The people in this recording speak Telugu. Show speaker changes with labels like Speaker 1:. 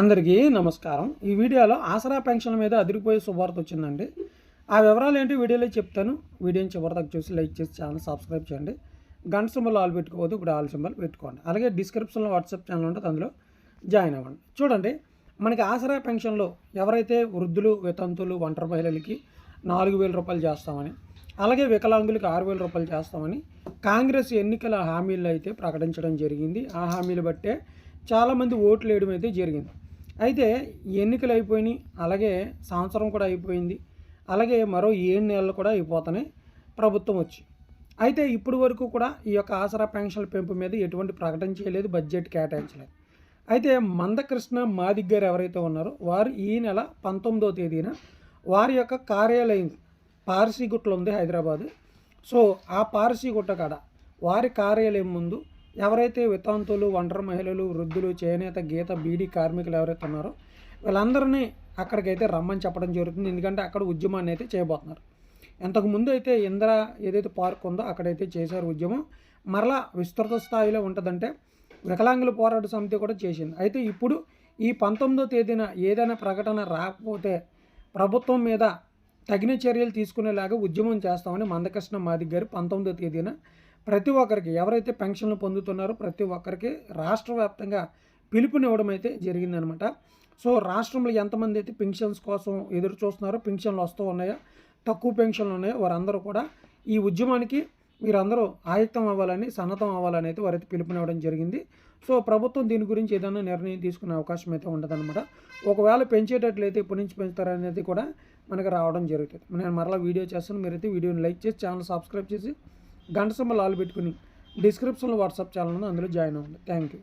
Speaker 1: అందరికీ నమస్కారం. ఈ వీడియోలో ఆసరా పెన్షన్ల మీద అదిరిపోయే శుభార్త వచ్చిందండి. ఆ వివరాలు ఏంటి వీడియోలో చెప్తాను. వీడియోని చివరి చూసి లైక్ చేసి ఛానల్ సబ్స్క్రైబ్ చేయండి. గంట సింబల్ ఆల్ పెట్టుకోవద్దు ఇప్పుడు ఆల్ సింబల్ పెట్టుకోండి. అలాగే డిస్క్రిప్షన్లో వాట్సాప్ ఛానల్ ఉంటుంది అందులో జాయిన్ అవ్వండి. చూడండి మనకి ఆసరా పెన్షన్లో ఎవరైతే వృద్ధులు వితంతులు ఒంటరి మహిళలకి నాలుగు వేల రూపాయలు చేస్తామని అలాగే వికలాంగులకు ఆరు వేల రూపాయలు చేస్తామని కాంగ్రెస్ ఎన్నికల హామీలు అయితే ప్రకటించడం జరిగింది. ఆ హామీలు బట్టే చాలామంది ఓట్లు వేయడం అయితే జరిగింది. అయితే ఎన్నికలు అయిపోయినాయి అలాగే సంవత్సరం కూడా అయిపోయింది అలాగే మరో ఏడు నెలలు కూడా అయిపోతున్నాయి ప్రభుత్వం వచ్చి. అయితే ఇప్పటి వరకు కూడా ఈ యొక్క ఆసరా పెన్షన్ల పెంపు మీద ఎటువంటి ప్రకటన చేయలేదు బడ్జెట్ కేటాయించలేదు. అయితే మందకృష్ణ మాదిగ్ గారు ఎవరైతే ఉన్నారో వారు ఈ నెల పంతొమ్మిదో తేదీన వారి యొక్క కార్యాలయం పార్సీగుట్లో ఉంది హైదరాబాద్. సో ఆ పార్సీగుట్ట కాడ వారి కార్యాలయం ముందు ఎవరైతే వితాంతులు ఒంటరి మహిళలు వృద్ధులు చేనేత గీత బీడీ కార్మికులు ఎవరైతే ఉన్నారో వీళ్ళందరినీ అక్కడికైతే రమ్మని చెప్పడం జరుగుతుంది. ఎందుకంటే అక్కడ ఉద్యమాన్ని అయితే చేయబోతున్నారు. ఇంతకుముందు అయితే ఇంద్ర ఏదైతే పార్క్ ఉందో అక్కడైతే చేశారు ఉద్యమం. మరలా విస్తృత స్థాయిలో ఉంటుందంటే వికలాంగుల పోరాట సమితి కూడా చేసింది. అయితే ఇప్పుడు ఈ పంతొమ్మిదో తేదీన ఏదైనా ప్రకటన రాకపోతే ప్రభుత్వం మీద తగిన చర్యలు తీసుకునేలాగా ఉద్యమం చేస్తామని మందకృష్ణ మాదిగ్ గారు పంతొమ్మిదో తేదీన ప్రతి ఒక్కరికి ఎవరైతే పెన్షన్లు పొందుతున్నారో ప్రతి ఒక్కరికి రాష్ట్ర వ్యాప్తంగా పిలుపునివ్వడం అయితే జరిగిందనమాట. సో రాష్ట్రంలో ఎంతమంది అయితే పెన్షన్స్ కోసం ఎదురు చూస్తున్నారో పెన్షన్లు వస్తూ ఉన్నాయో తక్కువ పెన్షన్లు ఉన్నాయో వారందరూ కూడా ఈ ఉద్యమానికి మీరందరూ ఆయుక్తం అవ్వాలని సన్నతం అవ్వాలని అయితే వారైతే పిలుపునివ్వడం జరిగింది. సో ప్రభుత్వం దీని గురించి ఏదైనా నిర్ణయం తీసుకునే అవకాశం అయితే ఉండదన్నమాట ఒకవేళ పెంచేటట్లయితే ఇప్పటి నుంచి పెంచుతారనేది కూడా మనకు రావడం జరుగుతుంది. నేను మరలా వీడియో చేస్తాను. మీరైతే వీడియోని లైక్ చేసి ఛానల్ సబ్స్క్రైబ్ చేసి గంట సింబల్ ఆల్ పెట్టుకుని డిస్క్రిప్షన్లో వాట్సాప్ ఛానల్ ఉంది అందులో జాయిన్ అవ్వండి. Thank you